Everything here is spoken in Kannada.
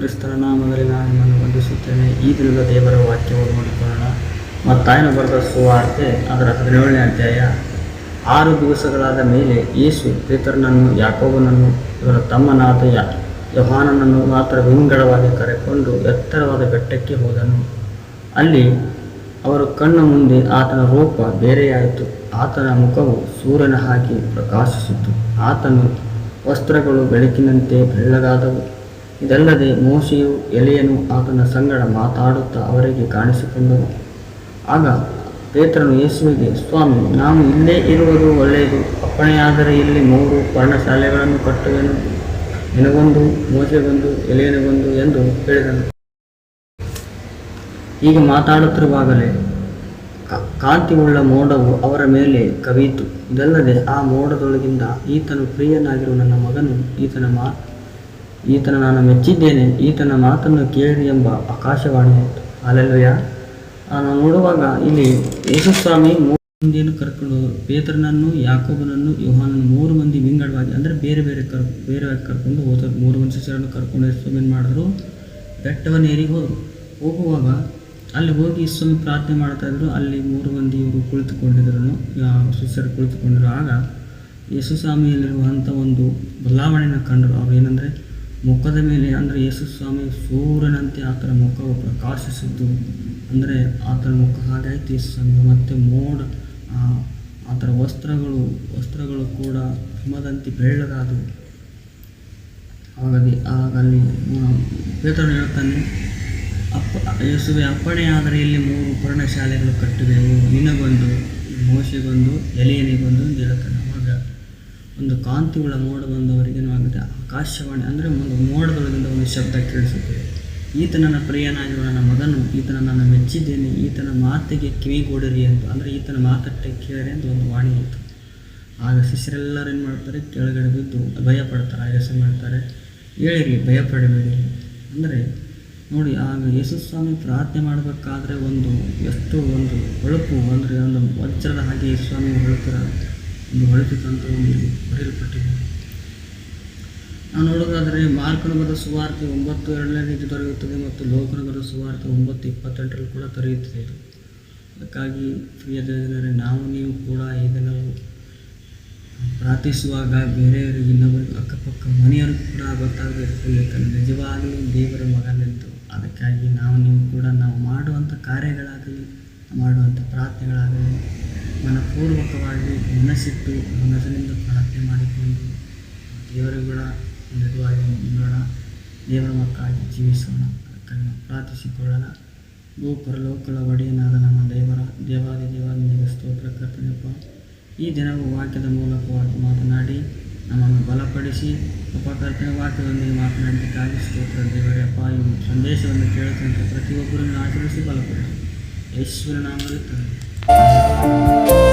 ಕ್ರಿಸ್ತನ ನಾಮದಲ್ಲಿ ನಾನು ನಿಮ್ಮನ್ನು ವಂದಿಸುತ್ತೇನೆ. ಈ ದಿನದ ದೇವರ ವಾಕ್ಯವನ್ನು ನೋಡಿಕೊಳ್ಳೋಣ. ಮತ್ತಾಯನ ಬರೆದ ಸುವಾರ್ತೆ ಅದರ ಹದಿನೇಳನೇ ಅಧ್ಯಾಯ. ಆರು ದಿವಸಗಳಾದ ಮೇಲೆ ಯೇಸು ಪೇತರನನ್ನು, ಯಾಕೋಬನನ್ನು, ಇವರ ತಮ್ಮನಾದ ಯ, ಯೋಹಾನನನ್ನು ಮಾತ್ರ ವಿಂಗಡವಾಗಿ ಕರೆಕೊಂಡು ಎತ್ತರವಾದ ಬೆಟ್ಟಕ್ಕೆ ಹೋದನು. ಅಲ್ಲಿ ಅವರ ಕಣ್ಣ ಮುಂದೆ ಆತನ ರೂಪ ಬೇರೆಯಾಯಿತು. ಆತನ ಮುಖವು ಸೂರ್ಯನ ಹಾಗೆ ಪ್ರಕಾಶಿಸಿತು. ಆತನು ವಸ್ತ್ರಗಳು ಬೆಳಕಿನಂತೆ ಬೆಳ್ಳಗಾದವು. ಇದಲ್ಲದೆ ಮೋಶೆಯು ಎಲೆಯನು ಆತನ ಸಂಗಡ ಮಾತಾಡುತ್ತಾ ಅವರಿಗೆ ಕಾಣಿಸಿಕೊಂಡನು. ಆಗ ಪೇತ್ರನು ಯೇಸುವಿಗೆ, ಸ್ವಾಮಿ ನಾವು ಇಲ್ಲೇ ಇರುವುದು ಒಳ್ಳೆಯದು. ಅಪ್ಪಣೆಯಾದರೆ ಇಲ್ಲಿ ಮೂರು ಪರ್ಣಶಾಲೆಗಳನ್ನು ಕಟ್ಟುವೆನು ನಿನಗೊಂದು ಮೋಸೆಗೊಂದು ಎಲೆಯನಿಗೊಂದು ಎಂದು ಹೇಳಿದನು. ಈಗ ಮಾತಾಡುತ್ತಿರುವಾಗಲೇ ಕಾಂತಿಯುಳ್ಳ ಮೋಡವು ಅವರ ಮೇಲೆ ಕವಿಯಿತು. ಇದಲ್ಲದೆ ಆ ಮೋಡದೊಳಗಿಂದ ಈತನು ಪ್ರಿಯನಾಗಿರುವ ನನ್ನ ಮಗನು ಈತನ ಮಾ ಈತನ ನಾನು ಮೆಚ್ಚಿದ್ದೇನೆ, ಈತನ ಮಾತನ್ನು ಕೇಳಿ ಎಂಬ ಆಕಾಶವಾಣಿಯಾಯಿತು ಅಲ್ಲೆಲ್ಲಯ್ಯ ನಾನು ನೋಡುವಾಗ ಇಲ್ಲಿ ಯೇಸುಸ್ವಾಮಿ ಮೂರು ಮಂದಿಯನ್ನು ಕರ್ಕೊಂಡು ಹೋದರು. ಪೇತ್ರನನ್ನು, ಯಾಕೋಬನನ್ನು, ಯೋಹಾನನ್ನು ಮೂರು ಮಂದಿ ವಿಂಗಡವಾಗಿ, ಅಂದರೆ ಬೇರೆ ಬೇರೆ ಕರ್, ಬೇರೆ ಕರ್ಕೊಂಡು ಹೋದರು. ಮೂರು ಮಂದಿ ಶಿಷ್ಯರನ್ನು ಕರ್ಕೊಂಡು ಯೇಸುಸ್ವಾಮಿ ಮಾಡಿದ್ರು? ಮಾಡಿದ್ರು ಬೆಟ್ಟವನ್ನೇರಿ ಹೋದರು. ಹೋಗುವಾಗ ಅಲ್ಲಿ ಹೋಗಿ ಸ್ವಾಮಿ ಪ್ರಾರ್ಥನೆ ಮಾಡ್ತಾ ಇದ್ರು. ಅಲ್ಲಿ ಮೂರು ಮಂದಿ ಇವರು ಕುಳಿತುಕೊಂಡಿದ್ರು ಶಿಷ್ಯರು ಕುಳಿತುಕೊಂಡಿರು ಆಗ ಯೇಸು ಸ್ವಾಮಿಯಲ್ಲಿರುವಂಥ ಒಂದು ಬದಲಾವಣೆಯನ್ನು ಕಂಡರು. ಅವರು ಏನಂದರೆ ಮುಖದ ಮೇಲೆ ಅಂದರೆ ಯೇಸು ಸ್ವಾಮಿ ಸೂರ್ಯನಂತೆ ಆತನ ಮುಖವು ಪ್ರಕಾಶಿಸಿದ್ದು. ಅಂದರೆ ಆತನ ಮುಖ ಹಾಗಾಯಿತು ಯೇಸು ಸ್ವಾಮಿ. ಮತ್ತು ಮೋಡ ಆತನ ವಸ್ತ್ರಗಳು ವಸ್ತ್ರಗಳು ಕೂಡ ಹಿಮದಂತೆ ಬೆಳ್ಳಗಾದವು. ಹಾಗಾಗಿ ಆಗ ಅಲ್ಲಿ ಹೇಳ್ತಾನೆ, ಅಪ್ಪ, ಯೇಸುವೆ, ಅಪ್ಪಣೆಯಾದರೆ ಇಲ್ಲಿ ಮೂರು ಪರ್ಣಶಾಲೆಗಳು ಕಟ್ಟಿದೆವು. ನಿನಗೊಂದು, ಮೋಶೆಗೊಂದು, ಎಲೆಯನಿಗೊಂದು ಅಂತ ಹೇಳ್ತಾನೆ. ಒಂದು ಕಾಂತಿಗಳ ಮೋಡ ಬಂದವರಿಗೆ ಆಗುತ್ತೆ ಆಕಾಶವಾಣಿ. ಅಂದರೆ ಒಂದು ಮೋಡದೊಳಗಿಂದ ಒಂದು ಶಬ್ದ ಕೇಳಿಸುತ್ತದೆ ಈತ ನನ್ನ ಪ್ರಿಯನಾಗಿರುವ ನನ್ನ ಮಗನು, ಈತನ ನಾನು ಮೆಚ್ಚಿದ್ದೇನೆ, ಈತನ ಮಾತಿಗೆ ಕಿವಿಗೊಡಿರಿ ಅಂತ ಅಂದರೆ ಈತನ ಮಾತಟ್ಟೆ ಕೇಳಿರಿ ಅಂತ ಒಂದು ವಾಣಿ ಇತ್ತು. ಆಗ ಶಿಷ್ಯರೆಲ್ಲರೂ ಏನು ಮಾಡ್ತಾರೆ? ಕೆಳಗಡೆ ಬಿದ್ದು ಭಯ ಪಡ್ತಾರೆ ಆಯಾಸ ಮಾಡ್ತಾರೆ ಹೇಳಿರಿ ಭಯ ಪಡಬೇಡಿರಿ ಅಂದರೆ ನೋಡಿ, ಆಗ ಯೇಸು ಸ್ವಾಮಿ ಪ್ರಾರ್ಥನೆ ಮಾಡಬೇಕಾದ್ರೆ ಒಂದು ಎಷ್ಟು ಒಂದು ಹೊಳಪು, ಅಂದರೆ ಒಂದು ವಜ್ರದ ಹಾಗೆ ಯೇಸು ಸ್ವಾಮಿ ಹೊಳಪಿರ ಒಂದು ಹೊಳಪಿತಂತ ಒಂದು ಬರೆಯಲ್ಪಟ್ಟಿದೆ ನಾವು ನೋಡೋದಾದರೆ ಮಾರ್ಕನಗರ ಸುವಾರ್ತೆ ಒಂಬತ್ತು ಎರಡನೇ ರೀತಿ ದೊರೆಯುತ್ತದೆ ಮತ್ತು ಲೋಕನಗರ ಸುವಾರ್ತೆ ಒಂಬತ್ತು ಇಪ್ಪತ್ತೆಂಟರಲ್ಲಿ ಕೂಡ ದೊರೆಯುತ್ತದೆ. ಇದು ಅದಕ್ಕಾಗಿ ಪ್ರಿಯ ಜನರೇ ನಾವು ನೀವು ಕೂಡ ಈಗ ನಾವು ಪ್ರಾರ್ಥಿಸುವಾಗ ಬೇರೆಯವರಿಗೆ ಇನ್ನೊಬ್ಬರಿಗೆ ಅಕ್ಕಪಕ್ಕ ಮನೆಯವರು ಕೂಡ ಗೊತ್ತಾಗಬೇಕು ಯಾಕಂದರೆ ನಿಜವಾಗಲೂ ದೇವರ ಮಗನೆಂದು. ಅದಕ್ಕಾಗಿ ನಾವು ನೀವು ಕೂಡ ನಾವು ಮಾಡುವಂಥ ಕಾರ್ಯಗಳಾಗಲಿ, ಮಾಡುವಂಥ ಪ್ರಾರ್ಥನೆಗಳಾಗಲಿ ಮನಪೂರ್ವಕವಾಗಿ ಮನಸ್ಸಿಟ್ಟು ಮನಸ್ಸಿನಿಂದ ಪ್ರಾರ್ಥನೆ ಮಾಡಿಕೊಂಡು ದೇವರುಗಳ ನೆರವಾಗಿ ಮುಂದೋಣ ದೇವರ ಮಕ್ಕಳಾಗಿ ಜೀವಿಸೋಣ ಪ್ರಾರ್ಥಿಸಿಕೊಳ್ಳಲ್ಲ ಪ್ರಾರ್ಥಿಸಿಕೊಳ್ಳೋಣ ಭೂ ಪರಲೋಕಗಳ ಒಡೆಯನಾದ ನಮ್ಮ ದೇವರ, ದೇವಾದಿ ದೇವಾದಿಗೆ ಸ್ತೋತ್ರ ಕರ್ತನೆಯಪ್ಪ ಈ ದಿನವು ವಾಕ್ಯದ ಮೂಲಕವಾಗಿ ಮಾತನಾಡಿ, ನಮ್ಮನ್ನು ಬಲಪಡಿಸಿ, ಉಪಕರ್ತನೆ ವಾಕ್ಯದೊಂದಿಗೆ ಮಾತನಾಡಲಿಕ್ಕಾಗಿ ಸ್ತೋತ್ರ. ದೇವರೇ ಅಪ್ಪ, ಈ ಸಂದೇಶವನ್ನು ಕೇಳುತ್ತಂತೆ ಪ್ರತಿಯೊಬ್ಬರನ್ನು ಆಚರಿಸಿ ಬಲಪಡಿಸಿ. ನಾಮದಲ್ಲಿ ತಂದೆ Música